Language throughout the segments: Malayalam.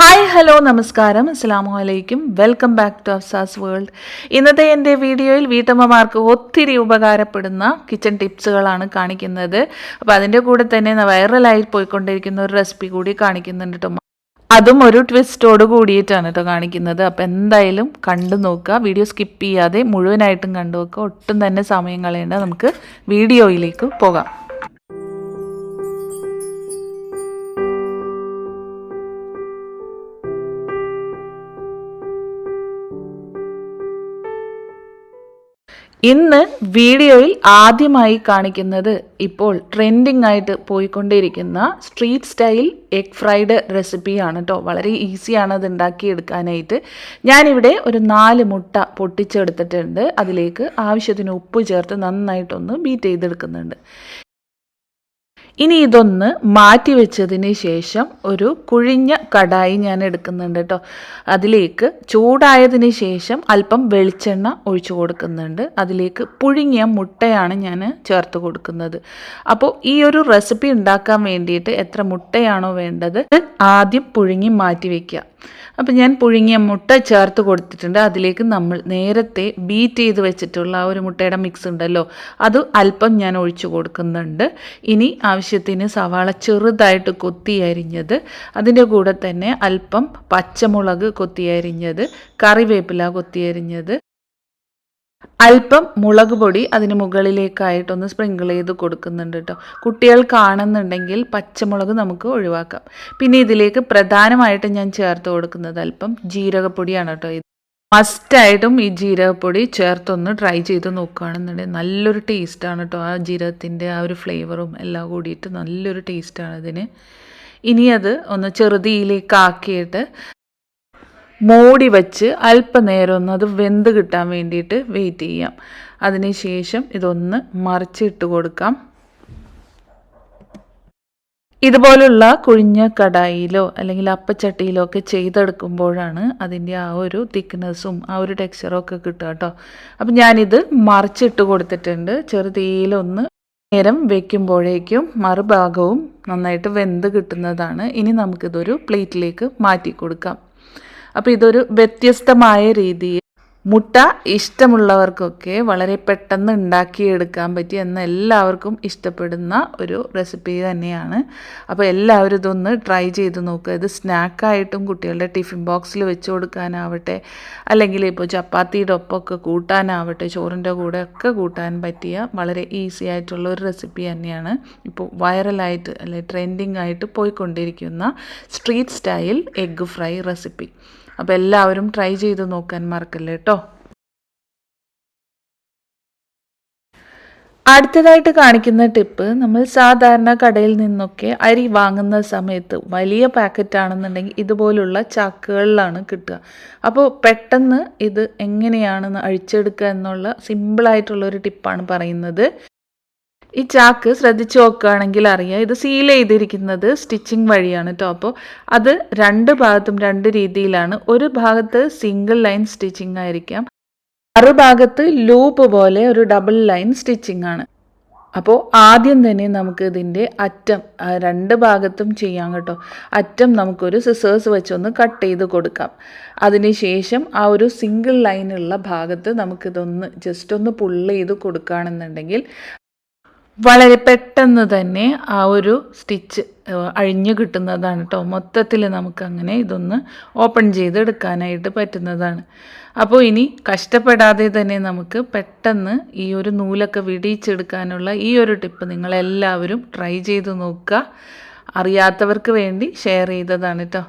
ഹായ് ഹലോ നമസ്കാരം. അസ്സാം വലൈക്കും welcome back to Afsa's world ഇന്നത്തെ എന്റെ വീഡിയോയിൽ വീട്ടമ്മമാർക്ക് ഒത്തിരി ഉപകാരപ്പെടുന്ന കിച്ചൺ ടിപ്സുകളാണ് കാണിക്കുന്നത്. അപ്പോൾ അതിന്റെ കൂടെ തന്നെ വൈറലായി പോയിക്കൊണ്ടിരിക്കുന്ന ഒരു റെസിപ്പി കൂടി കാണിക്കുന്നുണ്ട് കേട്ടോ. അതും ഒരു ട്വിസ്റ്റോട് കൂടിയിട്ടാണ് കേട്ടോ കാണിക്കുന്നത്. അപ്പോൾ എന്തായാലും കണ്ടു നോക്കുക. വീഡിയോ സ്കിപ്പ് ചെയ്യാതെ മുഴുവനായിട്ടും കണ്ടു നോക്കുക. ഒട്ടും തന്നെ സമയം കളയേണ്ട. നമുക്ക് വീഡിയോയിലേക്ക് പോകാം. ഇന്ന് വീഡിയോയിൽ ആദ്യമായി കാണിക്കുന്നത് ഇപ്പോൾ ട്രെൻഡിങ് ആയിട്ട് പോയിക്കൊണ്ടിരിക്കുന്ന സ്ട്രീറ്റ് സ്റ്റൈൽ എഗ് ഫ്രൈഡ് റെസിപ്പിയാണ് കേട്ടോ വളരെ ഈസിയാണ് അത് ഉണ്ടാക്കിയെടുക്കാനായിട്ട്. ഞാനിവിടെ ഒരു നാല് മുട്ട പൊട്ടിച്ചെടുത്തിട്ടുണ്ട്. അതിലേക്ക് ആവശ്യത്തിന് ഉപ്പ് ചേർത്ത് നന്നായിട്ടൊന്ന് ബീറ്റ് ചെയ്തെടുക്കുന്നുണ്ട്. ഇനി ഇതൊന്ന് മാറ്റി വെച്ചതിന് ശേഷം ഒരു കുഴിഞ്ഞ കടായി ഞാൻ എടുക്കുന്നുണ്ട് കേട്ടോ. അതിലേക്ക് ചൂടായതിന് ശേഷം അല്പം വെളിച്ചെണ്ണ ഒഴിച്ചു കൊടുക്കുന്നുണ്ട്. അതിലേക്ക് പുഴുങ്ങിയ മുട്ടയാണ് ഞാൻ ചേർത്ത് കൊടുക്കുന്നത്. അപ്പോൾ ഈ ഒരു റെസിപ്പി ഉണ്ടാക്കാൻ വേണ്ടിയിട്ട് എത്ര മുട്ടയാണോ വേണ്ടത്? ആദ്യം പുഴുങ്ങി മാറ്റി വയ്ക്കുക അപ്പം ഞാൻ പുഴുങ്ങിയ മുട്ട ചേർത്ത് കൊടുത്തിട്ടുണ്ട്. അതിലേക്ക് നമ്മൾ നേരത്തെ ബീറ്റ് ചെയ്ത് വെച്ചിട്ടുള്ള ആ ഒരു മുട്ടയുടെ മിക്സ് ഉണ്ടല്ലോ. അത് അല്പം ഞാൻ ഒഴിച്ചു കൊടുക്കുന്നുണ്ട്. ഇനി ആവശ്യത്തിന് സവാള ചെറുതായിട്ട് കൊത്തി അരിഞ്ഞത്. അതിന്റെ കൂടെ തന്നെ അല്പം പച്ചമുളക് കൊത്തി അരിഞ്ഞത്. കറിവേപ്പില കൊത്തി അരിഞ്ഞത്. അല്പം മുളക് പൊടി അതിന് മുകളിലേക്കായിട്ടൊന്ന് സ്പ്രിങ്കിൾ ചെയ്ത് കൊടുക്കുന്നുണ്ട് കേട്ടോ കുട്ടികൾ കാണുന്നുണ്ടെങ്കിൽ പച്ചമുളക് നമുക്ക് ഒഴിവാക്കാം. പിന്നെ ഇതിലേക്ക് പ്രധാനമായിട്ട് ഞാൻ ചേർത്ത് കൊടുക്കുന്നത് അല്പം ജീരകപ്പൊടിയാണ് കേട്ടോ ഇത് മസ്റ്റായിട്ടും ഈ ജീരകപ്പൊടി ചേർത്തൊന്ന് ട്രൈ ചെയ്ത് നോക്കുകയാണെന്നുണ്ടെങ്കിൽ നല്ലൊരു ടേസ്റ്റാണ് കേട്ടോ ആ ജീരകത്തിന്റെ ആ ഒരു ഫ്ലേവറും എല്ലാം കൂടിയിട്ട് നല്ലൊരു ടേസ്റ്റാണ് ഇതിന്. ഇനി അത് ഒന്ന് ചെറുതിയിലേക്ക് ആക്കിയിട്ട് മൂടി വച്ച് അല്പനേരം ഒന്ന് അത് വെന്ത് കിട്ടാൻ വേണ്ടിയിട്ട് വെയിറ്റ് ചെയ്യാം. അതിനുശേഷം ഇതൊന്ന് മറിച്ചിട്ട് കൊടുക്കാം. ഇതുപോലുള്ള കുഴിഞ്ഞ കടായിലോ അല്ലെങ്കിൽ അപ്പച്ചട്ടിയിലോ ഒക്കെ ചെയ്തെടുക്കുമ്പോഴാണ് അതിന്റെ ആ ഒരു തിക്നെസ്സും ആ ഒരു ടെക്സ്ചറും ഒക്കെ കിട്ടുക കേട്ടോ അപ്പം ഞാനിത് മറിച്ചിട്ട് കൊടുത്തിട്ടുണ്ട്. ചെറുതീയിലൊന്ന് നേരം വെക്കുമ്പോഴേക്കും മറുഭാഗവും നന്നായിട്ട് വെന്ത് കിട്ടുന്നതാണ്. ഇനി നമുക്കിതൊരു പ്ലേറ്റിലേക്ക് മാറ്റി കൊടുക്കാം. അപ്പോൾ ഇതൊരു വ്യത്യസ്തമായ രീതിയിൽ മുട്ട ഇഷ്ടമുള്ളവർക്കൊക്കെ വളരെ പെട്ടെന്ന് ഉണ്ടാക്കിയെടുക്കാൻ പറ്റി എന്ന എല്ലാവർക്കും ഇഷ്ടപ്പെടുന്ന ഒരു റെസിപ്പി തന്നെയാണ്. അപ്പോൾ എല്ലാവരും ഇതൊന്ന് ട്രൈ ചെയ്ത് നോക്കുക. ഇത് സ്നാക്കായിട്ടും കുട്ടികളുടെ ടിഫിൻ ബോക്സിൽ വെച്ച് കൊടുക്കാനാവട്ടെ അല്ലെങ്കിൽ ഇപ്പോൾ ചപ്പാത്തിയുടെ ഒപ്പമൊക്കെ കൂട്ടാനാവട്ടെ ചോറിന്റെ കൂടെ ഒക്കെ കൂട്ടാൻ പറ്റിയ വളരെ ഈസി ആയിട്ടുള്ള ഒരു റെസിപ്പി തന്നെയാണ് ഇപ്പോൾ വൈറലായിട്ട് അല്ലെ ട്രെൻഡിങ് ആയിട്ട് പോയിക്കൊണ്ടിരിക്കുന്ന street style egg fry recipe അപ്പോൾ എല്ലാവരും ട്രൈ ചെയ്ത് നോക്കാൻ മറക്കല്ലേ കേട്ടോ അടുത്തതായിട്ട് കാണിക്കുന്ന ടിപ്പ് നമ്മൾ സാധാരണ കടയിൽ നിന്നൊക്കെ അരി വാങ്ങുന്ന സമയത്ത് വലിയ പാക്കറ്റ് ആണെന്നുണ്ടെങ്കിൽ ഇതുപോലുള്ള ചാക്കുകളിലാണ് കിട്ടുക. അപ്പോൾ പെട്ടെന്ന് ഇത് എങ്ങനെയാണെന്ന് അഴിച്ചെടുക്കുക എന്നുള്ള സിമ്പിളായിട്ടുള്ളൊരു ടിപ്പാണ് പറയുന്നത്. ഈ ചാക്ക് ശ്രദ്ധിച്ച് നോക്കുകയാണെങ്കിൽ അറിയാം. ഇത് സീൽ ചെയ്തിരിക്കുന്നത് സ്റ്റിച്ചിങ് വഴിയാണ് കേട്ടോ അപ്പോൾ അത് രണ്ട് ഭാഗത്തും രണ്ട് രീതിയിലാണ്. ഒരു ഭാഗത്ത് സിംഗിൾ ലൈൻ സ്റ്റിച്ചിങ് ആയിരിക്കാം. മറുഭാഗത്ത് ലൂപ്പ് പോലെ ഒരു ഡബിൾ ലൈൻ സ്റ്റിച്ചിങ് ആണ്. അപ്പോൾ ആദ്യം തന്നെ നമുക്ക് ഇതിന്റെ അറ്റം രണ്ട് ഭാഗത്തും ചെയ്യാം കേട്ടോ. അറ്റം നമുക്കൊരു സിസേഴ്സ് വെച്ചൊന്ന് കട്ട് ചെയ്ത് കൊടുക്കാം. അതിനുശേഷം ആ ഒരു സിംഗിൾ ലൈനുള്ള ഭാഗത്ത് നമുക്കിതൊന്ന് ജസ്റ്റ് ഒന്ന് പുള്ള് ചെയ്ത് കൊടുക്കുകയാണെന്നുണ്ടെങ്കിൽ വളരെ പെട്ടെന്ന് തന്നെ ആ ഒരു സ്റ്റിച്ച് അഴിഞ്ഞു കിട്ടുന്നതാണ് കേട്ടോ മൊത്തത്തിൽ നമുക്കങ്ങനെ ഇതൊന്ന് ഓപ്പൺ ചെയ്തെടുക്കാനായിട്ട് പറ്റുന്നതാണ്. അപ്പോൾ ഇനി കഷ്ടപ്പെടാതെ തന്നെ നമുക്ക് പെട്ടെന്ന് ഈ ഒരു നൂലൊക്കെ വിടിയിച്ചെടുക്കാനുള്ള ഈ ഒരു ടിപ്പ് നിങ്ങളെല്ലാവരും ട്രൈ ചെയ്ത് നോക്കുക. അറിയാത്തവർക്ക് വേണ്ടി ഷെയർ ചെയ്തതാണ് കേട്ടോ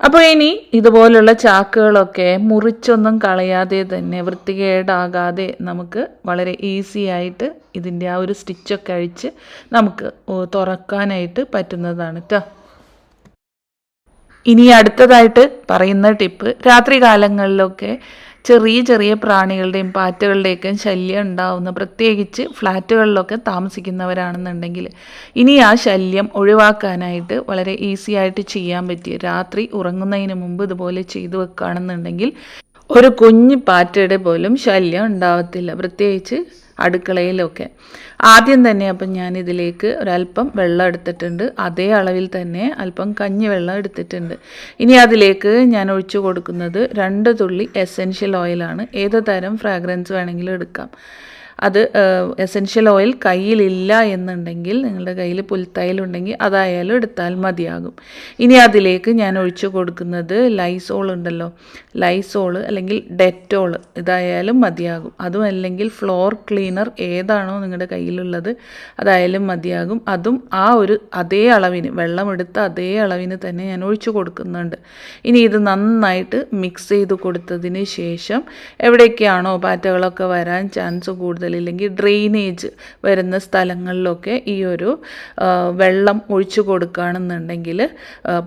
അപ്പോൾ ഇനി ഇതുപോലുള്ള ചാക്കുകളൊക്കെ മുറിച്ചൊന്നും കളയാതെ തന്നെ വൃത്തികേടാകാതെ നമുക്ക് വളരെ ഈസി ആയിട്ട് ഇതിന്റെ ആ ഒരു സ്റ്റിച്ചൊക്കെ അഴിച്ച് നമുക്ക് തുറക്കാനായിട്ട് പറ്റുന്നതാണ് കേട്ടോ ഇനി അടുത്തതായിട്ട് പറയുന്ന ടിപ്പ് രാത്രി കാലങ്ങളിലൊക്കെ ചെറിയ ചെറിയ പ്രാണികളുടെയും പാറ്റകളുടെയൊക്കെ ശല്യം ഉണ്ടാവുന്ന പ്രത്യേകിച്ച് ഫ്ലാറ്റുകളിലൊക്കെ താമസിക്കുന്നവരാണെന്നുണ്ടെങ്കിൽ ഇനി ആ ശല്യം ഒഴിവാക്കാനായിട്ട് വളരെ ഈസി ആയിട്ട് ചെയ്യാൻ പറ്റിയ രാത്രി ഉറങ്ങുന്നതിന് മുമ്പ് ഇതുപോലെ ചെയ്തു വെക്കുകയാണെന്നുണ്ടെങ്കിൽ ഒരു കുഞ്ഞു പാറ്റയുടെ പോലും ശല്യം ഉണ്ടാവത്തില്ല. പ്രത്യേകിച്ച് അടുക്കളയിലൊക്കെ. ആദ്യം തന്നെ അപ്പം ഞാൻ ഇതിലേക്ക് ഒരല്പം വെള്ളം എടുത്തിട്ടുണ്ട്. അതേ അളവിൽ തന്നെ അല്പം കഞ്ഞി വെള്ളം എടുത്തിട്ടുണ്ട്. ഇനി അതിലേക്ക് ഞാൻ ഒഴിച്ചു കൊടുക്കുന്നത് രണ്ട് തുള്ളി എസെൻഷ്യൽ ഓയിലാണ്. ഏത് തരം ഫ്രാഗ്രൻസ് വേണമെങ്കിലും എടുക്കാം. അത് എസെൻഷ്യൽ ഓയിൽ കയ്യിലില്ല എന്നുണ്ടെങ്കിൽ നിങ്ങളുടെ കയ്യിൽ പുൽത്തൈലുണ്ടെങ്കിൽ അതായാലും എടുത്താൽ മതിയാകും. ഇനി അതിലേക്ക് ഞാൻ ഒഴിച്ചു കൊടുക്കുന്നത് ലൈസോൾ ഉണ്ടല്ലോ. ലൈസോൾ അല്ലെങ്കിൽ ഡെറ്റോൾ ഇതായാലും മതിയാകും. അതും അല്ലെങ്കിൽ ഫ്ലോർ ക്ലീനർ ഏതാണോ നിങ്ങളുടെ കയ്യിലുള്ളത് അതായാലും മതിയാകും. അതും ആ ഒരു അതേ അളവിന് വെള്ളമെടുത്ത അതേ അളവിന് തന്നെ ഞാൻ ഒഴിച്ചു കൊടുക്കുന്നുണ്ട്. ഇനി ഇത് നന്നായിട്ട് മിക്സ് ചെയ്ത് കൊടുത്തതിന് ശേഷം എവിടേക്കാണോ പാറ്റകളൊക്കെ വരാൻ ചാൻസ് കൂടുതൽ ഇല്ലെങ്കിൽ ഡ്രെയിനേജ് വരുന്ന സ്ഥലങ്ങളിലൊക്കെ ഈ ഒരു വെള്ളം ഒഴിച്ചു കൊടുക്കുകയാണെന്നുണ്ടെങ്കിൽ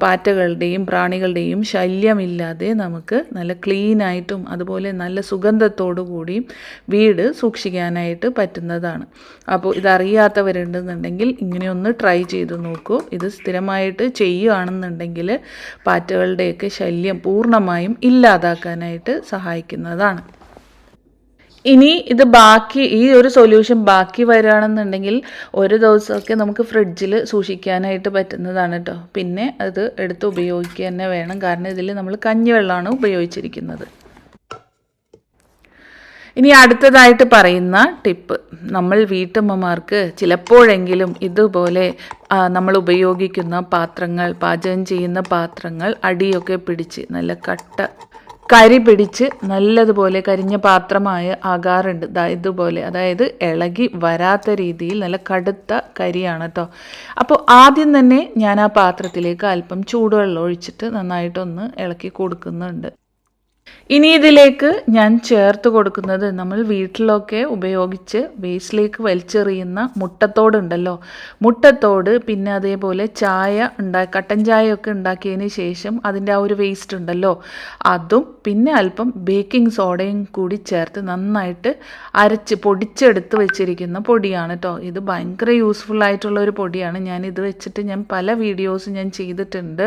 പാറ്റകളുടെയും പ്രാണികളുടെയും ശല്യമില്ലാതെ നമുക്ക് നല്ല ക്ലീനായിട്ടും അതുപോലെ നല്ല സുഗന്ധത്തോടു കൂടിയും വീട് സൂക്ഷിക്കാനായിട്ട് പറ്റുന്നതാണ്. അപ്പോൾ ഇതറിയാത്തവരുണ്ടെന്നുണ്ടെങ്കിൽ ഇങ്ങനെയൊന്ന് ട്രൈ ചെയ്ത് നോക്കൂ. ഇത് സ്ഥിരമായിട്ട് ചെയ്യുകയാണെന്നുണ്ടെങ്കിൽ പാറ്റകളുടെയൊക്കെ ശല്യം പൂർണമായും ഇല്ലാതാക്കാനായിട്ട് സഹായിക്കുന്നതാണ്. ഇനി ഇത് ബാക്കി ഈ ഒരു സൊല്യൂഷൻ ബാക്കി വരികയാണെന്നുണ്ടെങ്കിൽ ഒരു ദിവസമൊക്കെ നമുക്ക് ഫ്രിഡ്ജിൽ സൂക്ഷിക്കാനായിട്ട് പറ്റുന്നതാണ് കേട്ടോ പിന്നെ അത് എടുത്ത് ഉപയോഗിക്കുക തന്നെ വേണം. കാരണം ഇതിൽ നമ്മൾ കഞ്ഞിവെള്ളമാണ് ഉപയോഗിച്ചിരിക്കുന്നത്. ഇനി അടുത്തതായിട്ട് പറയുന്ന ടിപ്പ് നമ്മൾ വീട്ടമ്മമാർക്ക് ചിലപ്പോഴെങ്കിലും ഇതുപോലെ നമ്മൾ ഉപയോഗിക്കുന്ന പാത്രങ്ങൾ പാചകം ചെയ്യുന്ന പാത്രങ്ങൾ അടിയൊക്കെ പിടിച്ച് നല്ല കട്ട കരി പിടിച്ച് നല്ലതുപോലെ കരിഞ്ഞ പാത്രമായ ആകാറുണ്ട്. ഇതുപോലെ. അതായത് ഇളകി വരാത്ത രീതിയിൽ നല്ല കടുത്ത കരിയാണ് കേട്ടോ അപ്പോൾ ആദ്യം തന്നെ ഞാൻ ആ പാത്രത്തിലേക്ക് അല്പം ചൂടുവെള്ളം ഒഴിച്ചിട്ട് നന്നായിട്ടൊന്ന് ഇളക്കി കൊടുക്കുന്നുണ്ട്. ഇനി ഇതിലേക്ക് ഞാൻ ചേർത്ത് കൊടുക്കുന്നത് നമ്മൾ വീട്ടിലൊക്കെ ഉപയോഗിച്ച് വേസ്റ്റിലേക്ക് വലിച്ചെറിയുന്ന മുട്ടത്തോട് ഉണ്ടല്ലോ മുട്ടത്തോട് പിന്നെ അതേപോലെ ചായ ഉണ്ടാ കട്ടൻ ചായയൊക്കെ ഉണ്ടാക്കിയതിന് ശേഷം അതിന്റെ ആ ഒരു വേസ്റ്റ് ഉണ്ടല്ലോ. അതും പിന്നെ അല്പം ബേക്കിംഗ് സോഡയും കൂടി ചേർത്ത് നന്നായിട്ട് അരച്ച് പൊടിച്ചെടുത്ത് വെച്ചിരിക്കുന്ന പൊടിയാണ് കേട്ടോ ഇത് ഭയങ്കര യൂസ്ഫുൾ ആയിട്ടുള്ള ഒരു പൊടിയാണ്. ഞാൻ ഇത് വെച്ചിട്ട് ഞാൻ പല വീഡിയോസ് ഞാൻ ചെയ്തിട്ടുണ്ട്.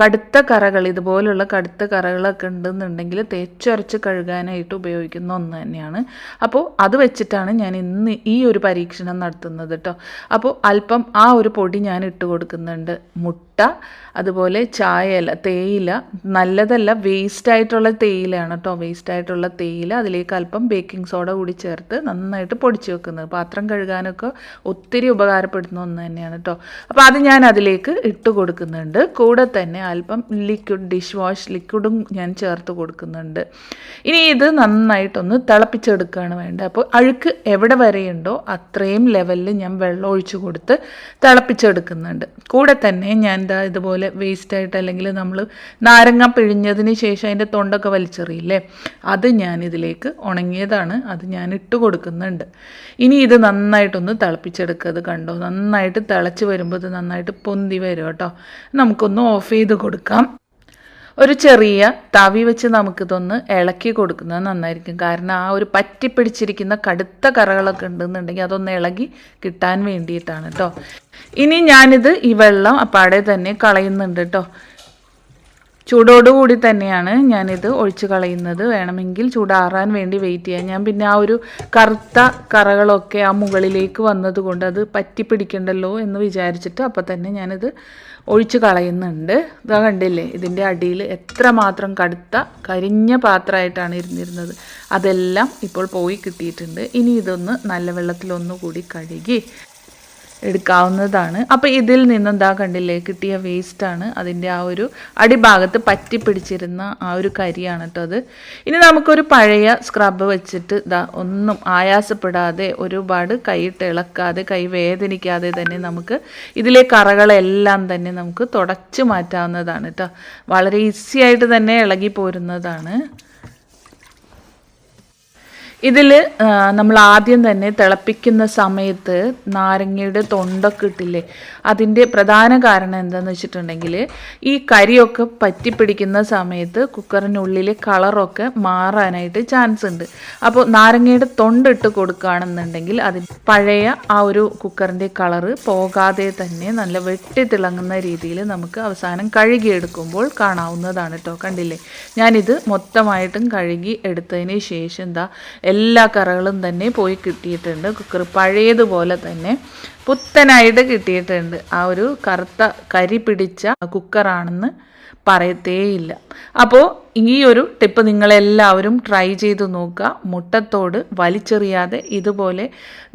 കടുത്ത കറകൾ ഇതുപോലുള്ള കടുത്ത കറകളൊക്കെ ഉണ്ടെന്നുണ്ടെങ്കിൽ തേച്ചരച്ച് കഴുകാനായിട്ട് ഉപയോഗിക്കുന്ന ഒന്ന് തന്നെയാണ്. അപ്പോൾ അത് വെച്ചിട്ടാണ് ഞാൻ ഇന്ന് ഈ ഒരു പരീക്ഷണം നടത്തുന്നത് കേട്ടോ അപ്പോൾ അല്പം ആ ഒരു പൊടി ഞാൻ ഇട്ട് കൊടുക്കുന്നുണ്ട്. മുട്ട അതുപോലെ ചായയില തേയില നല്ലതല്ല വേസ്റ്റ് ആയിട്ടുള്ള തേയിലയാണ് കേട്ടോ വേസ്റ്റ് ആയിട്ടുള്ള തേയില അതിലേക്ക് അല്പം ബേക്കിംഗ് സോഡ കൂടി ചേർത്ത് നന്നായിട്ട് പൊടിച്ച് വെക്കുന്നത്. പാത്രം കഴുകാനൊക്കെ ഒത്തിരി ഉപകാരപ്പെടുന്ന ഒന്ന് തന്നെയാണ് കേട്ടോ അപ്പോൾ അത് ഞാൻ അതിലേക്ക് ഇട്ട് കൊടുക്കുന്നുണ്ട്. കൂടെ തന്നെ അല്പം ലിക്വിഡ് ഡിഷ് വാഷ് ലിക്വിഡും ഞാൻ ചേർത്ത് കൊടുക്കുന്നുണ്ട്. ഇനി ഇത് നന്നായിട്ടൊന്ന് തിളപ്പിച്ചെടുക്കുകയാണ് വേണ്ടത്. അപ്പോൾ അഴുക്ക് എവിടെ വരെയുണ്ടോ അത്രയും ലെവലിൽ ഞാൻ വെള്ളം ഒഴിച്ചു കൊടുത്ത് തിളപ്പിച്ചെടുക്കുന്നുണ്ട്. കൂടെ തന്നെ ഞാൻ ഇതാ ഇതുപോലെ വേസ്റ്റായിട്ട് അല്ലെങ്കിൽ നമ്മൾ നാരങ്ങ പിഴിഞ്ഞതിന് ശേഷം അതിന്റെ തൊണ്ടൊക്കെ വലിച്ചെറിയില്ലേ? അത് ഞാൻ ഇതിലേക്ക് ഉണങ്ങിയതാണ്. അത് ഞാൻ ഇട്ട് കൊടുക്കുന്നുണ്ട്. ഇനി ഇത് നന്നായിട്ടൊന്ന് തിളപ്പിച്ചെടുക്കുക അത് കണ്ടോ? നന്നായിട്ട് തിളച്ച് വരുമ്പോൾ ഇത് നന്നായിട്ട് പൊന്തി വരും കേട്ടോ. നമുക്കൊന്ന് ഓഫ് ചെയ്ത് കൊടുക്കാം. ഒരു ചെറിയ തവി വെച്ച് നമുക്കിതൊന്ന് ഇളക്കി കൊടുക്കുന്നത് നന്നായിരിക്കും. കാരണം ആ ഒരു പറ്റിപ്പിടിച്ചിരിക്കുന്ന കടുത്ത കറകളൊക്കെ ഉണ്ടെന്നുണ്ടെങ്കിൽ അതൊന്ന് ഇളകി കിട്ടാൻ വേണ്ടിയിട്ടാണ് കേട്ടോ ഇനി ഞാനിത് ഈ വെള്ളം അപ്പാടെ തന്നെ കളയുന്നുണ്ട് കേട്ടോ ചൂടോടുകൂടി തന്നെയാണ് ഞാനിത് ഒഴിച്ച് കളയുന്നത്. വേണമെങ്കിൽ ചൂടാറാൻ വേണ്ടി വെയിറ്റ് ചെയ്യാം. ഞാൻ പിന്നെ ആ ഒരു കറുത്ത കറകളൊക്കെ ആ മുകളിലേക്ക് വന്നതുകൊണ്ട് അത് പറ്റി പിടിക്കണ്ടല്ലോ എന്ന് വിചാരിച്ചിട്ട് അപ്പോൾ തന്നെ ഞാനിത് ഒഴിച്ച് കളയുന്നുണ്ട്. ഇതാ കണ്ടില്ലേ? ഇതിന്റെ അടിയിൽ എത്രമാത്രം കടുത്ത കരിഞ്ഞ പാത്രമായിട്ടാണ് ഇരുന്നിരുന്നത്. അതെല്ലാം ഇപ്പോൾ പോയി കിട്ടിയിട്ടുണ്ട്. ഇനി ഇതൊന്ന് നല്ല വെള്ളത്തിലൊന്നുകൂടി കഴുകി എടുക്കാവുന്നതാണ്. അപ്പോൾ ഇതിൽ നിന്നും ദാ കണ്ടില്ലേ? കിട്ടിയ വേസ്റ്റാണ് അതിന്റെ ആ ഒരു അടിഭാഗത്ത് പറ്റി പിടിച്ചിരുന്ന ആ ഒരു കരിയാണ് കേട്ടോ അത്. ഇനി നമുക്കൊരു പഴയ സ്ക്രബ് വെച്ചിട്ട് ദാ ഒന്നും ആയാസപ്പെടാതെ ഒരുപാട് കൈയിട്ട് ഇളക്കാതെ കൈ വേദനിക്കാതെ തന്നെ നമുക്ക് ഇതിലെ കറകളെല്ലാം തന്നെ നമുക്ക് തുടച്ചു മാറ്റാവുന്നതാണ് കേട്ടോ വളരെ ഈസി ആയിട്ട് തന്നെ ഇളകി പോരുന്നതാണ്. ഇതിൽ നമ്മൾ ആദ്യം തന്നെ തിളപ്പിക്കുന്ന സമയത്ത് നാരങ്ങയുടെ തൊണ്ടൊക്കെ ഇട്ടില്ലേ അതിന്റെ പ്രധാന കാരണം എന്താണെന്ന് വെച്ചിട്ടുണ്ടെങ്കിൽ ഈ കരിയൊക്കെ പറ്റിപ്പിടിക്കുന്ന സമയത്ത് കുക്കറിനുള്ളിലെ കളറൊക്കെ മാറാനായിട്ട് ചാൻസ് ഉണ്ട്. അപ്പോൾ നാരങ്ങയുടെ തൊണ്ടിട്ട് കൊടുക്കുകയാണെന്നുണ്ടെങ്കിൽ അതിന് പഴയ ആ ഒരു കുക്കറിന്റെ കളറ് പോകാതെ തന്നെ നല്ല വെട്ടി തിളങ്ങുന്ന രീതിയിൽ നമുക്ക് അവസാനം കഴുകിയെടുക്കുമ്പോൾ കാണാവുന്നതാണ് കേട്ടോ കണ്ടില്ലേ? ഞാനിത് മൊത്തമായിട്ടും കഴുകി എടുത്തതിന് ശേഷം എന്താ എല്ലാ കറകളും തന്നെ പോയി കിട്ടിയിട്ടുണ്ട്. കുക്കർ പഴയതുപോലെ തന്നെ പുത്തനായിട്ട് കിട്ടിയിട്ടുണ്ട്. ആ ഒരു കറുത്ത കരി പിടിച്ച കുക്കറാണെന്ന് പറയത്തേയില്ല. അപ്പോൾ ഈ ഒരു ടിപ്പ് നിങ്ങളെല്ലാവരും ട്രൈ ചെയ്ത് നോക്കുക. മുട്ടത്തോട് വലിച്ചെറിയാതെ ഇതുപോലെ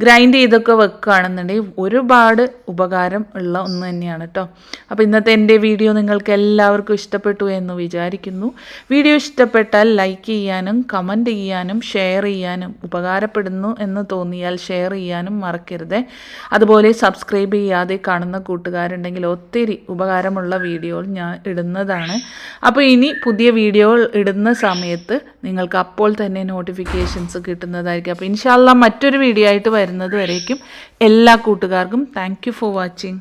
ഗ്രൈൻഡ് ചെയ്തൊക്കെ വെക്കുകയാണെന്നുണ്ടെങ്കിൽ ഒരുപാട് ഉപകാരം ഉള്ള ഒന്ന് തന്നെയാണ് കേട്ടോ. അപ്പോൾ ഇന്നത്തെ എന്റെ വീഡിയോ നിങ്ങൾക്ക് എല്ലാവർക്കും ഇഷ്ടപ്പെട്ടു എന്ന് വിചാരിക്കുന്നു. വീഡിയോ ഇഷ്ടപ്പെട്ടാൽ ലൈക്ക് ചെയ്യാനും കമന്റ് ചെയ്യാനും ഷെയർ ചെയ്യാനും ഉപകാരപ്പെടുന്നു എന്ന് തോന്നിയാൽ ഷെയർ ചെയ്യാനും മറക്കരുത്. അതുപോലെ സബ്സ്ക്രൈബ് ചെയ്യാതെ കാണുന്ന കൂട്ടുകാരുണ്ടെങ്കിൽ ഒത്തിരി ഉപകാരമുള്ള വീഡിയോകൾ ഞാൻ ഇടുന്നതാണ്. അപ്പോൾ ഇനി പുതിയ വീഡിയോ ഇടുന്ന സമയത്ത് നിങ്ങൾക്ക് അപ്പോൾ തന്നെ നോട്ടിഫിക്കേഷൻസ് കിട്ടുന്നതായിരിക്കും. അപ്പോൾ ഇൻഷാല്ല മറ്റൊരു വീഡിയോ ആയിട്ട് വരുന്നത് വരേക്കും. എല്ലാ കൂട്ടുകാർക്കും താങ്ക് ഫോർ വാച്ചിങ്